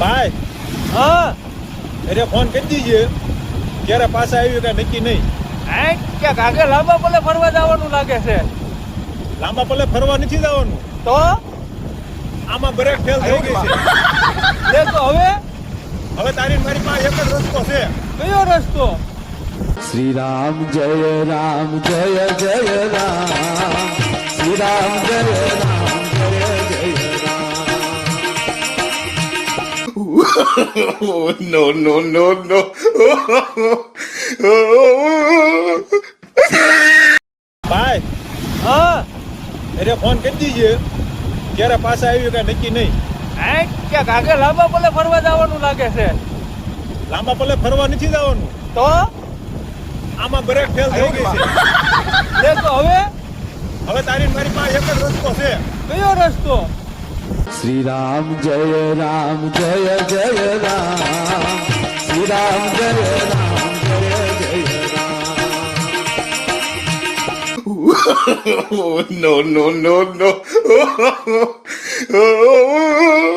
ભાઈ હા. અરે ફોન કરી દીજે. ક્યારે પાછા આવ્યું કે નક્કી નહીં. આ ક્યાંક આગળ લાંબા પલે ફરવા જવાનું લાગે છે. લાંબા પલે ફરવા નથી જવાનું. તો? આમાં બ્રેક ફેલ થઈ ગઈ છે. લે તો હવે. હવે તારી મારી પાસે એક જ રસ્તો છે. કયો રસ્તો? શ્રી રામ જય રામ જય જય Ram. Oh, no, no, no, no. ભાઈ હા અરે ફોન કરી દીજે. ક્યારે પાછા આવ્યું કે નક્કી નહીં? આ ક્યાંક આગળ લાંબા પલે ફરવા જવાનું લાગે છે. લાંબા પલે ફરવા નથી જવાનું? તો? આમાં બ્રેક ફેલ થઈ ગઈ છે. લે તો હવે. હવે તારી મારી પાસે એક જ રસ્તો છે. કયો રસ્તો? શ્રી રામ જય રામ જય જય રામ શ્રી રામ જય રામ જય જય Ram Oh, no, no, no, no.